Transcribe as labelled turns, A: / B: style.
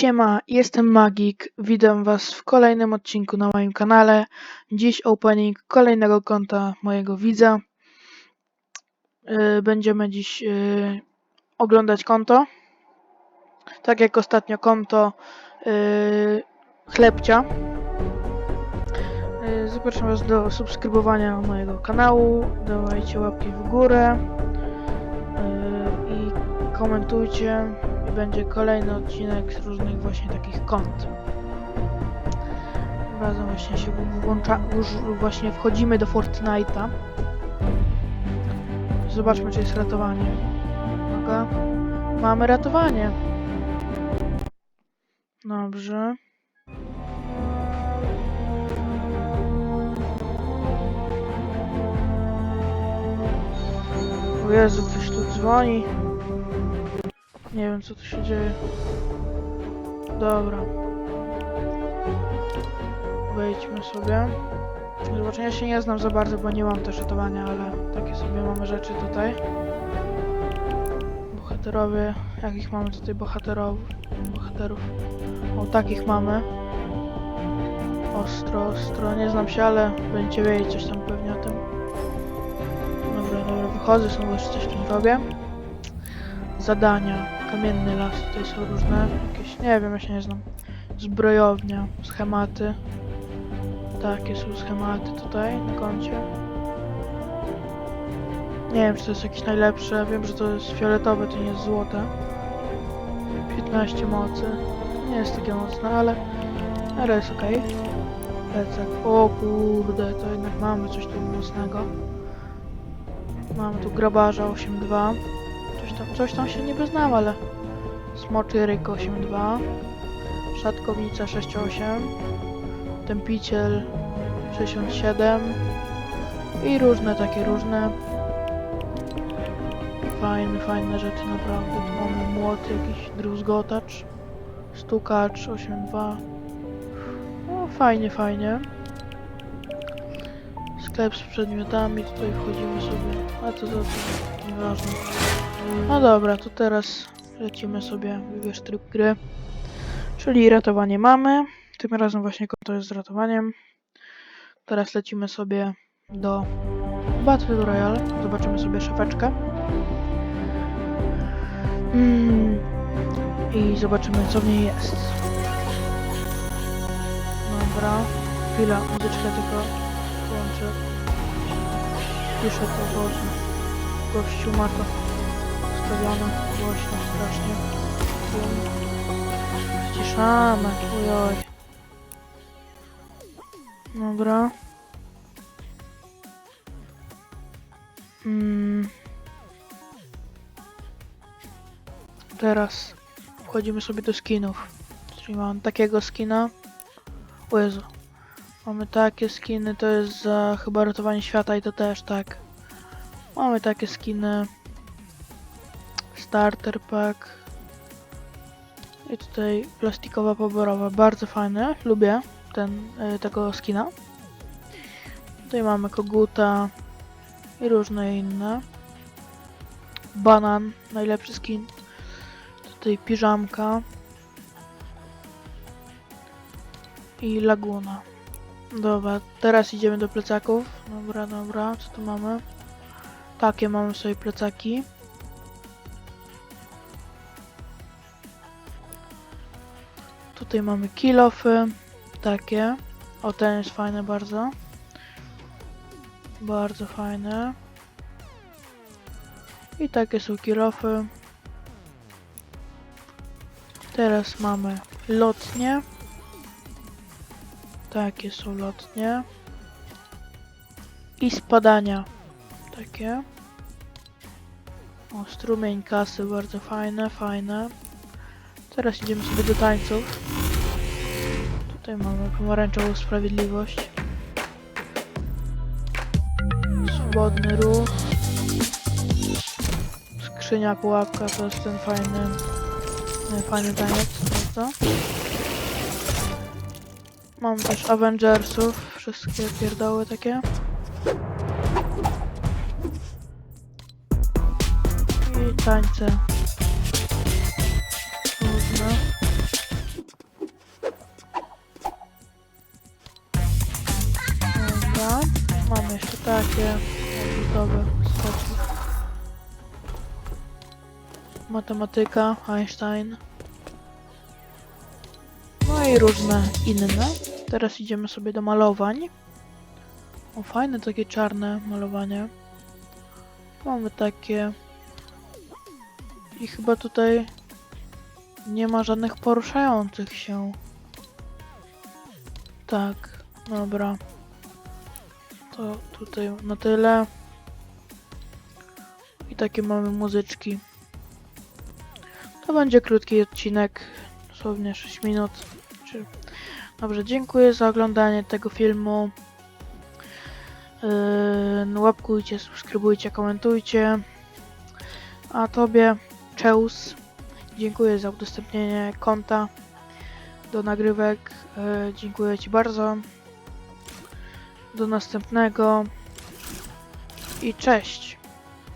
A: Siema, jestem Magik. Witam Was w kolejnym odcinku na moim kanale. Dziś opening kolejnego konta mojego widza. Yy, Będziemy dziś yy, oglądać konto. Tak jak ostatnio konto yy, Chlebcia. Zapraszam Was do subskrybowania mojego kanału. Dawajcie łapki w górę. I komentujcie będzie kolejny odcinek z różnych właśnie takich kont. Razem właśnie się włącza, już właśnie wchodzimy do Fortnite'a. Zobaczmy, czy jest ratowanie. Uwaga. Mamy ratowanie. Dobrze. O Jezu, ktoś tu dzwoni. Nie wiem co tu się dzieje. Dobra. Wejdźmy sobie. Zobaczenia się nie znam za bardzo, bo nie mam też ratowania, ale takie sobie mamy rzeczy tutaj. Bohaterowie. Jakich mamy tutaj bohaterów? Bohaterów. O, takich mamy. Ostro, ostro. Nie znam się, ale będziecie wiedzieć coś tam pewnie o tym. Dobra, dobra, wychodzę, znowu jeszcze coś tu robię zadania. Kamienny las, tutaj są różne jakieś, nie wiem, ja się nie znam. Zbrojownia, schematy. Takie są schematy tutaj na koncie. Nie wiem, czy to jest jakieś najlepsze. Wiem, że to jest fioletowe, to nie jest złote. 15 mocy. Nie jest takie mocne, ale, ale jest ok. Plecak. O kurde, to jednak mamy coś tu mocnego. Mamy tu grabarza 8.2. Coś tam, coś tam się niby znam, ale... Smoczy ryk 8.2 Szatkownica 6.8 Tępiciel 67 I różne takie różne. Fajne, fajne rzeczy naprawdę. Tu mamy młot jakiś, druzgotacz Stukacz 8.2 No fajnie, fajnie. Sklep z przedmiotami, tutaj wchodzimy sobie. A to, to, to? Nieważne no dobra, to teraz lecimy sobie, wybierz tryb gry. Czyli ratowanie mamy. Tym razem właśnie konto jest z ratowaniem. Teraz lecimy sobie do Battle Royale. Zobaczymy sobie szafeczkę. Mm. I zobaczymy co w niej jest. Dobra. Chwila, muzyczkę tylko włączę. Piszę to, Boże. Gościu ma to ustawione głośno strasznie. Ściszamy, ojoj. Dobra. Mm. Teraz wchodzimy sobie do skinów. Czyli mam takiego skina. O Jezu. Mamy takie skiny, to jest za chyba ratowanie świata i to też tak. Mamy takie skiny. Starter pack. I tutaj plastikowa poborowa, bardzo fajne, lubię ten, y, tego skina. Tutaj mamy koguta i różne inne. Banan, najlepszy skin. Tutaj piżamka. I laguna. Dobra, teraz idziemy do plecaków. Dobra, dobra, co tu mamy? Takie mamy sobie plecaki. Tutaj mamy kilofy, takie. O, ten jest fajny bardzo. Bardzo fajne. I takie są kilofy. Teraz mamy lotnie. Takie są lotnie. I spadania. Takie. O, strumień kasy, bardzo fajne, fajne. Teraz idziemy sobie do tańców. Tutaj mamy pomarańczową sprawiedliwość. Swobodny ruch. Skrzynia pułapka to jest ten fajny, fajny taniec, prawda? Mam też Avengersów, wszystkie pierdoły takie. I tańce. Takie odrzutowe skoki. Matematyka, Einstein. No i różne inne. Teraz idziemy sobie do malowań. O, fajne takie czarne malowanie. Mamy takie. I chyba tutaj nie ma żadnych poruszających się. Tak, dobra. To tutaj na tyle. I takie mamy muzyczki. To będzie krótki odcinek, dosłownie 6 minut. Dobrze, dziękuję za oglądanie tego filmu. Yy, łapkujcie, subskrybujcie, komentujcie. A tobie, Czeus, dziękuję za udostępnienie konta do nagrywek. Yy, dziękuję Ci bardzo. Do następnego i cześć.